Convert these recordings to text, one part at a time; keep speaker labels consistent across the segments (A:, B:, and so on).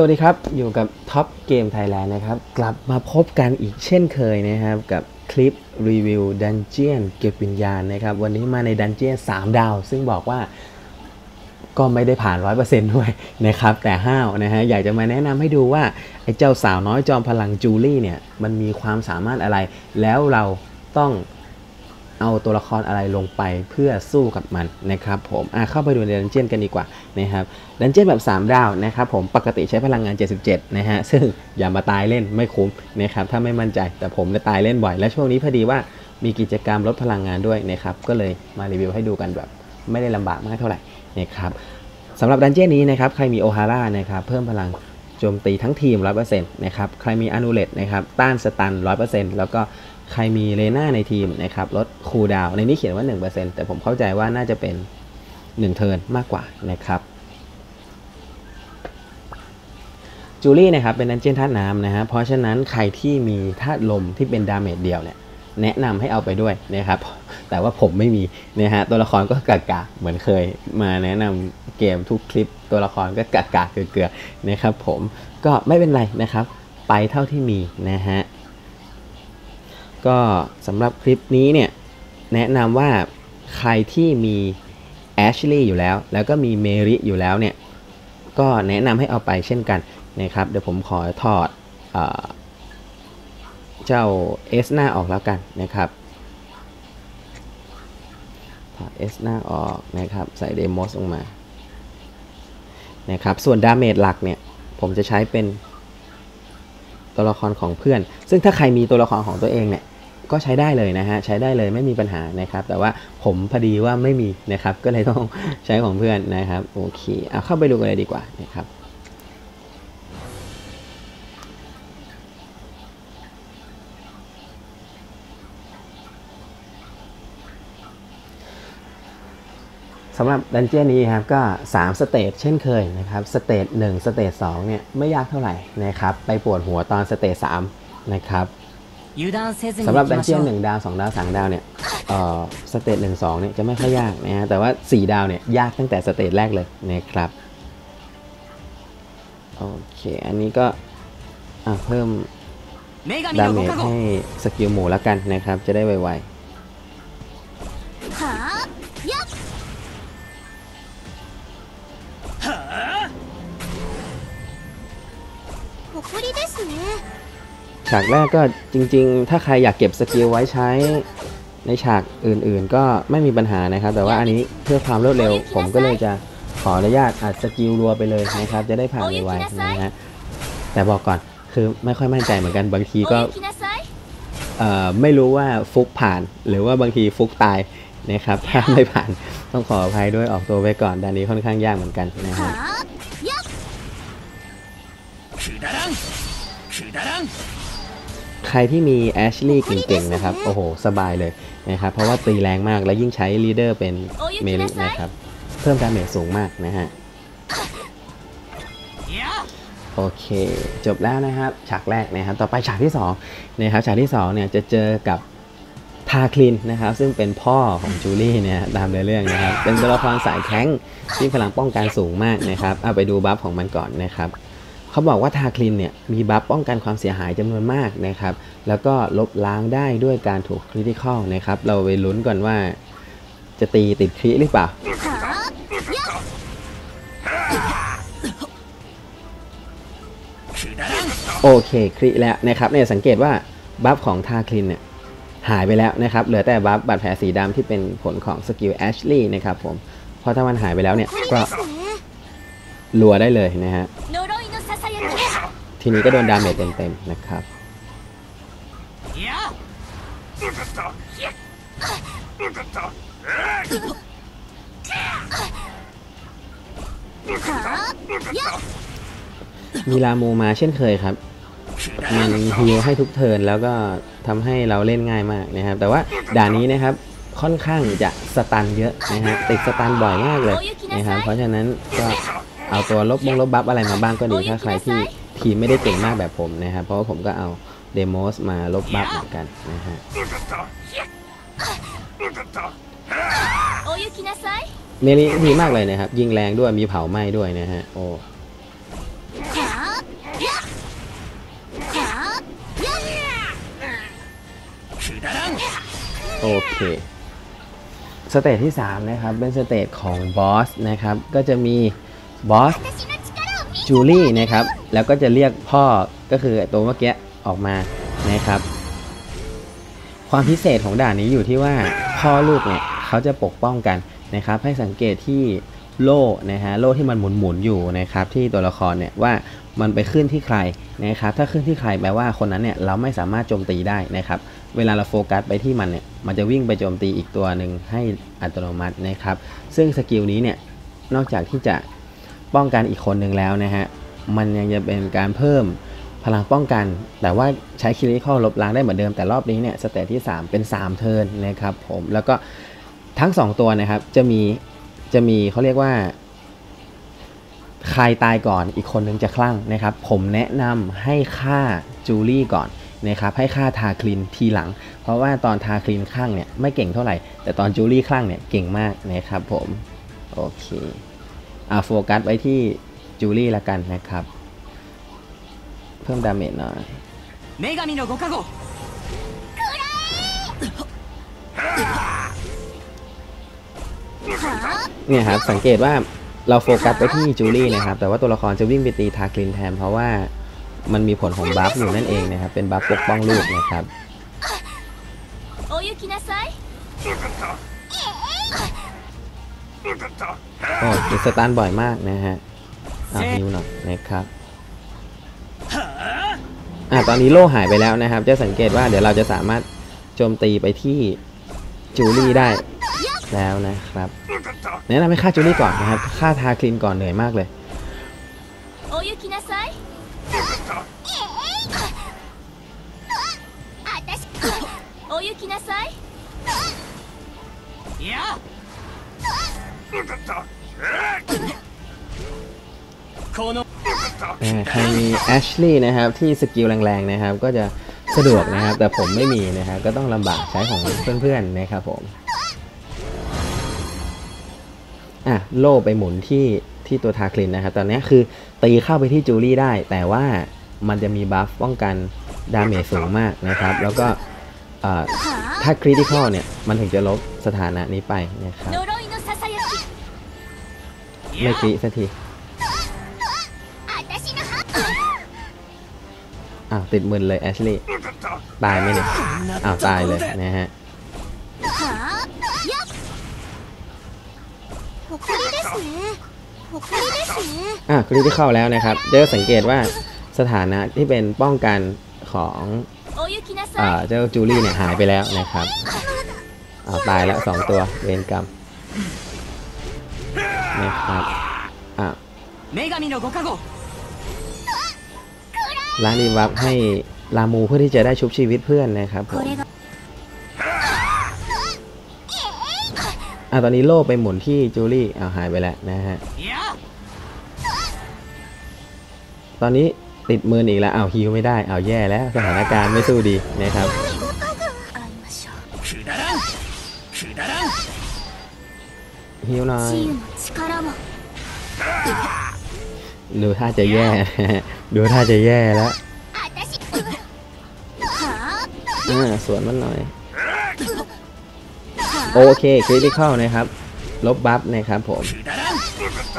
A: สวัสดีครับ อยู่กับท็อปเกมไทยแลนด์นะครับ กลับมาพบกันอีกเช่นเคยนะครับ กับคลิปรีวิวดันเจียนเก็บวิญญาณนะครับ วันนี้มาในดันเจียน3 ดาว ซึ่งบอกว่าก็ไม่ได้ผ่าน 100%ด้วยนะครับ แต่ห้าวนะฮะอยากจะมาแนะนำให้ดูว่า ไอ้เจ้าสาวน้อยจอมพลังจูลี่เนี่ย มันมีความสามารถอะไร แล้วเราต้อง เอาตัวละครอะไรลงไปเพื่อสู้กับมันนะครับผมอะเข้าไปดูในดันเจียนกันดีกว่านะครับดันเจียนแบบ 3 ดาวนะครับผมปกติใช้พลังงาน 77 นะฮะ ซึ่งอย่ามาตายเล่นไม่คุ้มนะครับถ้าไม่มั่นใจแต่ผมจะตายเล่นบ่อย และช่วงนี้พอดีว่ามีกิจกรรมลดพลังงานด้วยนะครับก็เลยมารีวิวให้ดูกันแบบไม่ได้ลำบากมากเท่าไหร่นะครับสำหรับดันเจียนนี้นะครับใครมีโอฮาร่านะครับเพิ่มพลังโจมตีทั้งทีม 100%นะครับ ใครมีอนูเลตนะครับ ต้านสตัน 100%แล้วก็ ใครมีเลน่าในทีมนะครับลดคูดาวในนี้เขียนว่า 1%แต่ผมเข้าใจว่าน่าจะเป็น 1 เทิร์นมากกว่านะครับจูลี่นะครับเป็นดันเจียนธาตุน้ำนะฮะเพราะฉะนั้นใครที่มีธาตุลมที่เป็นดาเมจเดียวเนี่ยแนะนำให้เอาไปด้วยนะครับแต่ว่าผมไม่มีนะฮะตัวละครก็กากาเหมือนเคย มาแนะนำเกมทุกคลิป ตัวละครก็กากาเกลือๆนะครับผมก็ไม่เป็นไรนะครับ ไปเท่าที่มีนะฮะ ก็สำหรับคลิปนี้เนี่ย แนะนำว่าใครที่มีแอชลีย์อยู่แล้ว แล้วก็มีเมริอยู่แล้วเนี่ย ก็แนะนำให้เอาไปเช่นกันนะครับ เดี๋ยวผมขอถอดเอเจ้าเอสหน้าออกแล้วกันนะครับถอดเอสหน้าออกนะครับ ใส่เดโมสลงมานะครับ ส่วนดาเมจหลักเนี่ย ผมจะใช้เป็น ตัวละครของเพื่อน ซึ่งถ้าใครมีตัวละครของตัวเองเนี่ยก็ใช้ได้เลยนะฮะใช้ได้เลยไม่มีปัญหานะครับ แต่ว่าผมพอดีว่าไม่มีนะครับ ก็เลยต้องใช้ของเพื่อนนะครับโอเคเอาเข้าไปดูกันเลยดีกว่านะครับ สำหรับดันเจี้ยนนี้ครับก็ 3 สเตจเช่นเคยนะครับสเตจ1สเตจ2เนี่ยไม่ยากเท่าไหร่นะครับไปปวดหัวตอนสเตจ3นะครับสำหรับดันเจี้ยน1ดาว 2 ดาว 3 ดาวเนี่ยสเตจหนึ่งสองเนี่ยจะไม่ค่อยยากนะฮะแต่ว่า 4 ดาวเนี่ยยากตั้งแต่สเตจแรกเลยนะครับโอเค อันนี้ก็เพิ่มดาเมจให้สกิลหมูแล้วกันนะครับ จะได้ไวๆ ฉากแรกก็จริง ๆ ถ้าใครอยากเก็บสกิลไว้ใช้ในฉากอื่นๆ ก็ไม่มีปัญหานะครับ แต่ว่าอันนี้เพื่อความรวดเร็ว ผมก็เลยจะขออนุญาตอัดสกิลรัวไปเลยนะครับ จะได้ผ่านไวๆนะฮะแต่บอกก่อนคือไม่ค่อยมั่นใจเหมือนกันบางทีก็ไม่รู้ว่าฟุกผ่าน หรือว่าบางทีฟุกตายนะครับถ้าไม่ผ่านต้องขออภัยด้วยออกตัวไว้ก่อนด้านนี้ค่อนข้างยากเหมือนกันนะ
B: ครับ
A: ใครที่มีแอชลี่เก่งๆนะครับ โอ้โห สบายเลยนะครับ เพราะว่าตีแรงมากและยิ่งใช้ลีดเดอร์เป็นเมลินะครับ เพิ่มดาเมจสูงมากนะฮะ
B: いや
A: โอเค จบแล้วนะครับ ฉากแรกนะครับ ต่อไปฉากที่2นะครับ ฉากที่2เนี่ยจะเจอกับทาคลินนะครับ ซึ่งเป็นพ่อของจูลี่เนี่ยตามในเรื่องนะครับ เป็นตัวละครสายแข้งที่พลังป้องกันสูงมากนะครับ เอาไปดูบัฟของมันก่อนนะครับ เขาบอกว่าทาคลินเนี่ยมีบัฟป้องกันความเสียหายจำนวนมากนะครับ แล้วก็ลบล้างได้ด้วยการถูกคริติคอลนะครับ เราไปลุ้นก่อนว่า จะตีติดคริหรือเปล่า โอเคคริแล้วนะครับเนี่ยสังเกตว่าบัฟของทาคลินเนี่ยหายไปแล้วนะครับ เหลือแต่บัฟบาดแผลสีดำที่เป็นผลของสกิลแอชลีย์นะครับผม เพราะถ้ามันหายไปแล้วเนี่ยก็รัวได้เลยนะฮะ ทีนี้ก็โดนดาเมจเต็มๆนะครับมีลาโมมาเช่นเคยครับ มันฮีลให้ทุกเทิร์นแล้วก็ทำให้เราเล่นง่ายมากนะครับ แต่ว่าด่านนี้นะครับค่อนข้างจะสตันเยอะนะฮะติดสตันบ่อยมากเลยนะครับเพราะฉะนั้นก็เอาตัวลบบงลบบัฟอะไรมาบ้างก็ดีถ้าใครที่ ทีมไม่ได้เก่งมากแบบผมนะครับ เพราะผมก็เอาเดโมสมาลบบัฟเหมือนกันนะฮะเมลีดีมากเลยนะครับ ยิงแรงด้วยมีเผาไหม้ด้วยนะฮะ โอ้โอเค สเตจที่ 3 นะครับ เป็นสเตจของบอสนะครับ ก็จะมีบอส จูลี่นะครับ แล้วก็จะเรียกพ่อก็คือตัวเมื่อกี้ออกมานะครับ ความพิเศษของด่านนี้อยู่ที่ว่าพ่อลูกเนี่ยเขาจะปกป้องกันนะครับ ให้สังเกตที่โล่นะฮะโล่ที่มันหมุนหมุนอยู่นะครับ ที่ตัวละครเนี่ยว่ามันไปขึ้นที่ใครนะครับ ถ้าขึ้นที่ใครแปลว่าคนนั้นเนี่ยเราไม่สามารถโจมตีได้นะครับ เวลาเราโฟกัสไปที่มันเนี่ยมันจะวิ่งไปโจมตีอีกตัวหนึ่งให้อัตโนมัตินะครับ ซึ่งสกิลนี้เนี่ยนอกจากที่จะ ป้องกันอีกคนหนึ่งแล้วนะฮะ มันยังจะเป็นการเพิ่มพลังป้องกัน แต่ว่าใช้คิริคอลบล้างได้เหมือนเดิมแต่รอบนี้เนี่ยสเตจที่ 3 เป็น 3 เทิร์นนะครับผมแล้วก็ทั้ง 2 ตัวนะครับจะมีจะมีเขาเรียกว่าใครตายก่อนอีกคนนึงจะคลั่งนะครับ ผมแนะนำให้ฆ่าจูลี่ก่อนนะครับให้ฆ่าทาคลินทีหลัง เพราะว่าตอนทาคลินคลั่งเนี่ยไม่เก่งเท่าไหร่ แต่ตอนจูลี่คลั่งเนี่ยเก่งมากนะครับผม โอเค เอาโฟกัสไว้ที่จูลี่ละกันนะครับ เพิ่มดาเมจหน่อยเนี่ยครับสังเกตว่าเราโฟกัสไปที่จูลี่นะครับ แต่ว่าตัวละครจะวิ่งไปตีทาคลินแทน เพราะว่ามันมีผลของบัฟอยู่นั่นเองนะครับ เป็นบัฟปกป้องลูกนะครับ โอ้ยสตันบ่อยมากนะฮะอ่าฮิวหน่อยนะครับอะตอนนี้โล่หายไปแล้วนะครับ จะสังเกตว่าเดี๋ยวเราจะสามารถโจมตีไปที่จูลี่ได้แล้วนะครับแนะนำให้ฆ่าจูลี่ก่อนนะครับฆ่าทาคลินก่อนเหนื่อยมากเลย
C: お
A: ใครมีแอชลีย์นะครับที่สกิลแรงๆนะครับ ก็จะสะดวกนะครับ แต่ผมไม่มีนะครับก็ต้องลำบากใช้ของเพื่อนๆนะครับผมอะโล่ไปหมุนที่ที่ตัวทาคลินนะครับ ตอนนี้คือตีเข้าไปที่จูลี่ได้ แต่ว่ามันจะมีบัฟป้องกันดาเมจสูงมากนะครับ แล้วก็ถ้าคริติคอลเนี่ย มันถึงจะลบสถานะนี้ไปนะครับ ไม่จีสักทีอ้าวติดมือเลยแอชลีย์ตายไหมเนี่ยอ้าวตายเลยนะฮะอะคลิปที่เข้าแล้วนะครับเจะสังเกตว่าสถานะที่เป็นป้องกันของเจ้าจูลี่เนี่ยหายไปแล้วนะครับ เอาตายแล้วสองตัวเวรกรรม นะครับอะล้างรีวับให้ลามูเพื่อที่จะได้ชุบชีวิตเพื่อนนะครับผมอะตอนนี้โล่ไปหมุนที่จูลี่เอาหายไปแล้วนะฮะ ตอนนี้ติดมืออีกแล้วเอาฮิวไม่ได้เอาแย่แล้วสถานการณ์ไม่สู้ดีนะครับ ฮิวหน่อยดูท่าจะแย่ดูท่าจะแย่แล้วสวนมันหน่อย โอเคคริติข้านะครับ ลบบัฟนะครับผม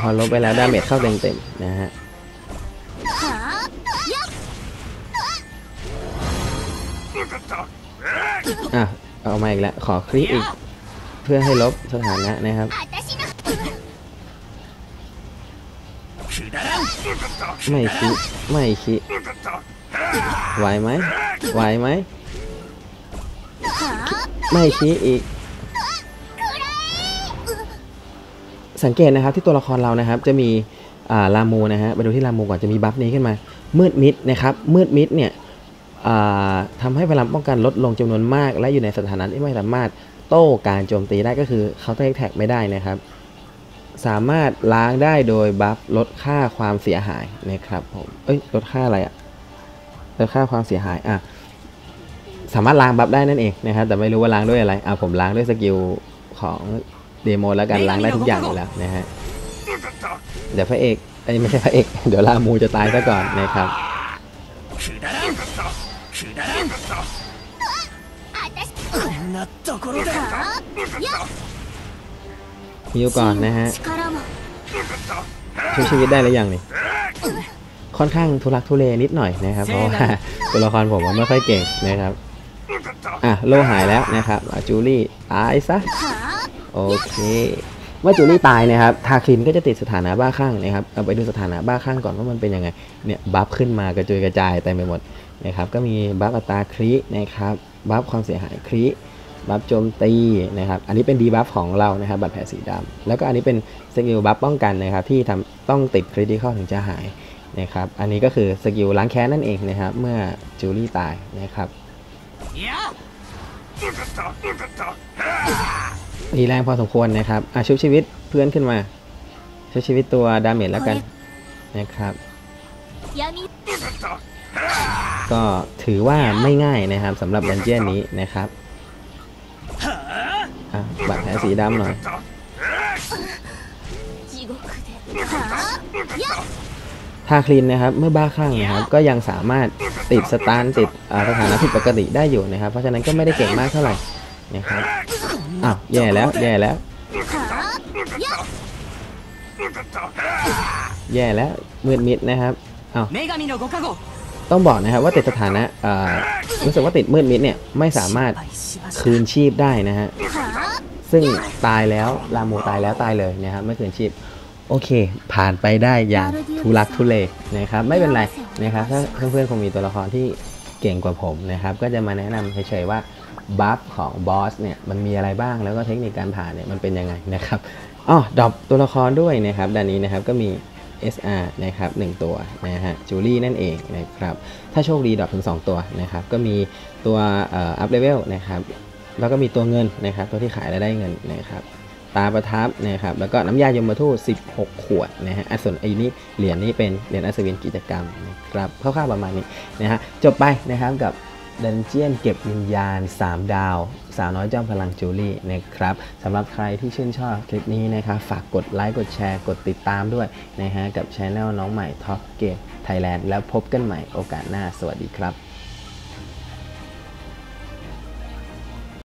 A: พอลบไปแล้วดาเมจเข้าเต็มเต็มนะฮะอะเอามาอีกแล้ว ขอคลิกอีก พื่อให้ลบสถานะนะครับไม่คิไม่คิไหวไหมไหวไหมไม่คิอีก สังเกตนะครับที่ตัวละครเรานะครับ จะมีรามูนะฮะไปดูที่รามูก่อนจะมีบัฟนี้ขึ้นมา มืดมิดนะครับ มืดมิดเนี่ยทำให้พลังป้องกันลดลงจำนวนมาก และอยู่ในสถานะที่ไม่สามารถ โต้การโจมตีได้ก็คือเขาแทกแท็กไม่ได้นะครับ สามารถล้างได้โดยบัฟลดค่าความเสียหายนะครับผมเอ้ยลดค่าอะไรอะลดค่าความเสียหายอะสามารถล้างบัฟได้นั่นเองนะครับแต่ไม่รู้ว่าล้างด้วยอะไรอะผมล้างด้วยสกิลของเดโมแล้วกันล้างได้ทุกอย่างอยู่แล้วนะฮะเดี๋ยวพระเอกไอ้ยไม่ใช่พระเอก เดี๋ยวลามูจะตายซะก่อนนะครับ
B: な なところで
C: はや
A: ฮิวก่อนนะฮะ
C: 力も
A: ช่วยชีวิตได้หรือยังนี่ ค่อนข้างทุลักทุเลนิดหน่อยนะครับ เพราะว่า ตัวละครผมมันไม่ค่อยเก่งนะครับ อ่ะ โลหายแล้วนะครับอ่ะจูลี่ตายซะ
C: は
A: โอเค เมื่อจูลี่ตายนะครับ ทาคลินก็จะติดสถานะบ้าคลั่งนะครับ เอาไปดูสถานะบ้าคลั่งก่อนว่ามันเป็นยังไง เนี่ยบัฟขึ้นมากระจุยกระจายเต็มไปหมดนะครับ ก็มีบัฟอัตราครินะครับ บัฟความเสียหายคริ บัฟโจมตีนะครับอันนี้เป็นดีบัฟของเรานะครับบาดแผลสีดำ แล้วก็อันนี้เป็นสกิลบัฟป้องกันนะครับที่ทำต้องติดคริติคอลถึงจะหายนะครับอันนี้ก็คือสกิลล้างแค้นนั่นเองนะครับเมื่อจูลี่ตายนะครับดีแรงพอสมควรนะครับอาชุบชีวิตเพื่อนขึ้นมาชุบชีวิตตัวดาเมจแล้วกันนะครับก็ถือว่าไม่ง่ายนะครับสำหรับดันเจียนนี้นะครับ สีดำหน่อยถ้าคลีนนะครับเมื่อบ้าคลั่งนะครับก็ยังสามารถติดสตาร์ติดสถานะผิดปกติได้อยู่นะครับ เพราะฉะนั้นก็ไม่ได้เก่งมากเท่าไหร่นะครับอ้าวแย่แล้วแย่แล้ว แย่แล้วมืดมิดนะครับอ้าวต้องบอกนะครับว่าติดสถานะรู้สึกว่าติดมืดมิดเนี่ยไม่สามารถคืนชีพได้นะฮะ ซึ่งตายแล้วลาโมตายแล้วตายเลยนะครับไม่คืนชีพโอเค ผ่านไปได้อย่างทุลักทุเลนะครับไม่เป็นไรนะครับถ้าเพื่อนๆคงมีตัวละครที่เก่งกว่าผมนะครับก็จะมาแนะนำเฉยๆว่าบัฟของบอสเนี่ยมันมีอะไรบ้างแล้วก็เทคนิคการผ่านเนี่ยมันเป็นยังไงนะครับอ๋อดรอปตัวละครด้วยนะครับด้านนี้นะครับก็มี SR นะครับ1ตัวนะฮะจูลี่นั่นเองนะครับถ้าโชคดีดรอปถึง 2 ตัวนะครับก็มีตัวอัพเลเวลนะครับ แล้วก็มีตัวเงินนะครับ ตัวที่ขายแล้วได้เงินนะครับ ตาประทับนะครับ แล้วก็น้ำยายมทูต16 ขวดนะฮะส่วนไอ้นี่เหรียญนี่เป็นเหรียญอัศวินกิจกรรมนะครับคร่าวๆประมาณนี้นะฮะจบไปนะครับกับดันเจียนเก็บวิญญาณ 3 ดาว สาวน้อยจอมพลังจูลี่นะครับสำหรับใครที่ชื่นชอบคลิปนี้นะครับฝากกดไลค์ กดแชร์ กดติดตามด้วยนะฮะกับช anel น้องใหม่ Top Game Thailand แล้วพบกันใหม่โอกาสหน้า สวัสดีครับ